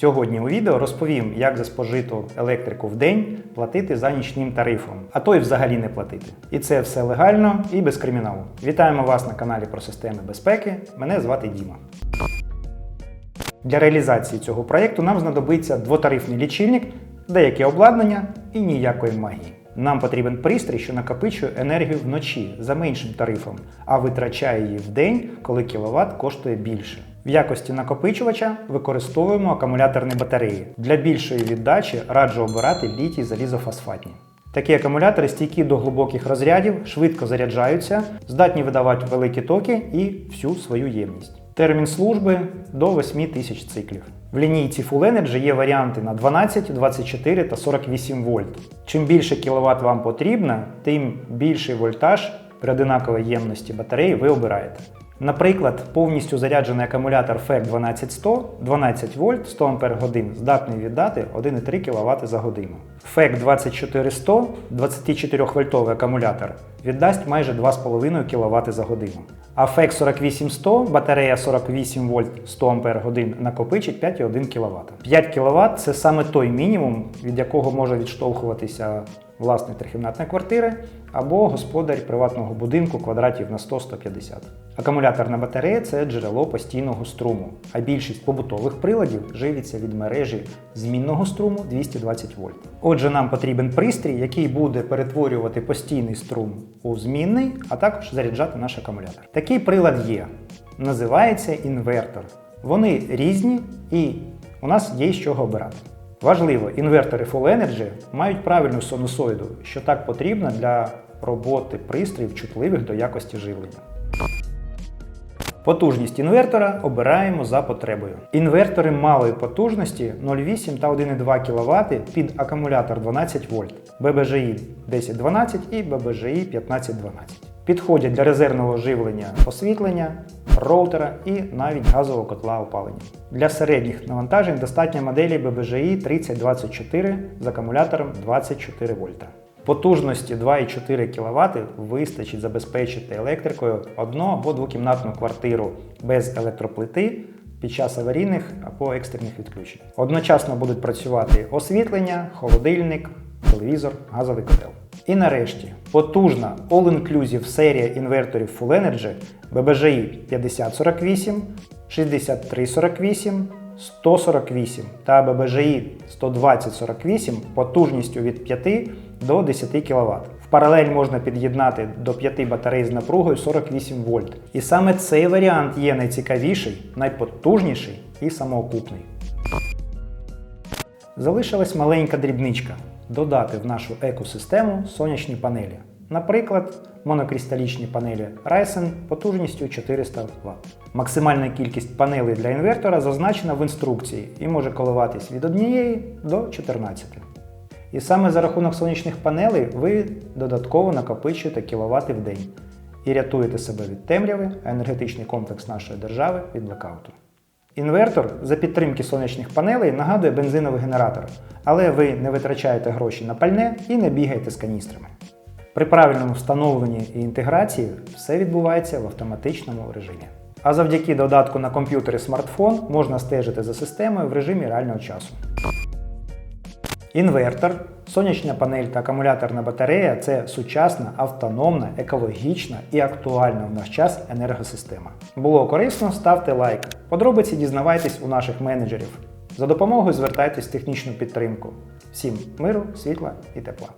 Сьогодні у відео розповім, як за спожиту електрику в день платити за нічним тарифом, а то й взагалі не платити. І це все легально і без криміналу. Вітаємо вас на каналі про системи безпеки. Мене звати Діма. Для реалізації цього проєкту нам знадобиться двотарифний лічильник, деяке обладнання і ніякої магії. Нам потрібен пристрій, що накопичує енергію вночі за меншим тарифом, а витрачає її в день, коли кіловат коштує більше. В якості накопичувача використовуємо акумуляторні батареї. Для більшої віддачі раджу обирати літій залізофосфатні. Такі акумулятори стійкі до глибоких розрядів, швидко заряджаються, здатні видавати великі токи і всю свою ємність. Термін служби до 8 тисяч циклів. В лінійці Full Energy є варіанти на 12, 24 та 48 вольт. Чим більше кіловат вам потрібно, тим більший вольтаж при одинаковій ємності батареї ви обираєте. Наприклад, повністю заряджений акумулятор FEC 12100 12 вольт 100 Ах здатний віддати 1,3 кВт за годину. FEC 24100 24 вольтовий акумулятор віддасть майже 2,5 кВт за годину. А FEC 48100 батарея 48 вольт 100 Ах накопичить 5,1 кВт. 5 кВт це саме той мінімум, від якого може відштовхуватися власник трикімнатної квартири або господар приватного будинку квадратів на 100-150. Акумуляторна батарея це джерело постійного струму, а більшість побутових приладів живиться від мережі змінного струму 220 вольт. Отже, нам потрібен пристрій, який буде перетворювати постійний струм у змінний, а також заряджати наш акумулятор. Такий прилад є. Називається інвертор. Вони різні і у нас є з чого обирати. Важливо, інвертори Full Energy мають правильну синусоїду, що так потрібно для роботи пристроїв чутливих до якості живлення. Потужність інвертора обираємо за потребою. Інвертори малої потужності 0,8 та 1,2 кВт під акумулятор 12 вольт, ББЖІ 1012 і ББЖІ 1512. Підходять для резервного живлення освітлення, роутера і навіть газового котла опалення. Для середніх навантажень достатньо моделі ББЖІ 3024 з акумулятором 24 вольта. Потужності 2,4 кВт вистачить забезпечити електрикою одну або двокімнатну квартиру без електроплити під час аварійних або екстрених відключень. Одночасно будуть працювати освітлення, холодильник, телевізор, газовий котел. І нарешті потужна All-Inclusive серія інверторів Full Energy BBGI 5048, 6348, 148 та BBGI 12048 потужністю від 5 до 10 кВт. В паралель можна під'єднати до 5 батарей з напругою 48 вольт. І саме цей варіант є найцікавіший, найпотужніший і самоокупний. Залишилась маленька дрібничка додати в нашу екосистему сонячні панелі. Наприклад, монокристалічні панелі Ryzen потужністю 400 Вт. Максимальна кількість панелей для інвертора зазначена в інструкції і може коливатись від 1 до 14. І саме за рахунок сонячних панелей ви додатково накопичуєте кіловати в день і рятуєте себе від темряви, а енергетичний комплекс нашої держави від блекауту. Інвертор за підтримки сонячних панелей нагадує бензиновий генератор, але ви не витрачаєте гроші на пальне і не бігаєте з каністрами. При правильному встановленні і інтеграції все відбувається в автоматичному режимі. А завдяки додатку на комп'ютер і смартфон можна стежити за системою в режимі реального часу. Інвертор, сонячна панель та акумуляторна батарея це сучасна, автономна, екологічна і актуальна в наш час енергосистема. Було корисно, ставте лайк. Подробиці дізнавайтесь у наших менеджерів. За допомогою звертайтесь в технічну підтримку. Всім миру, світла і тепла.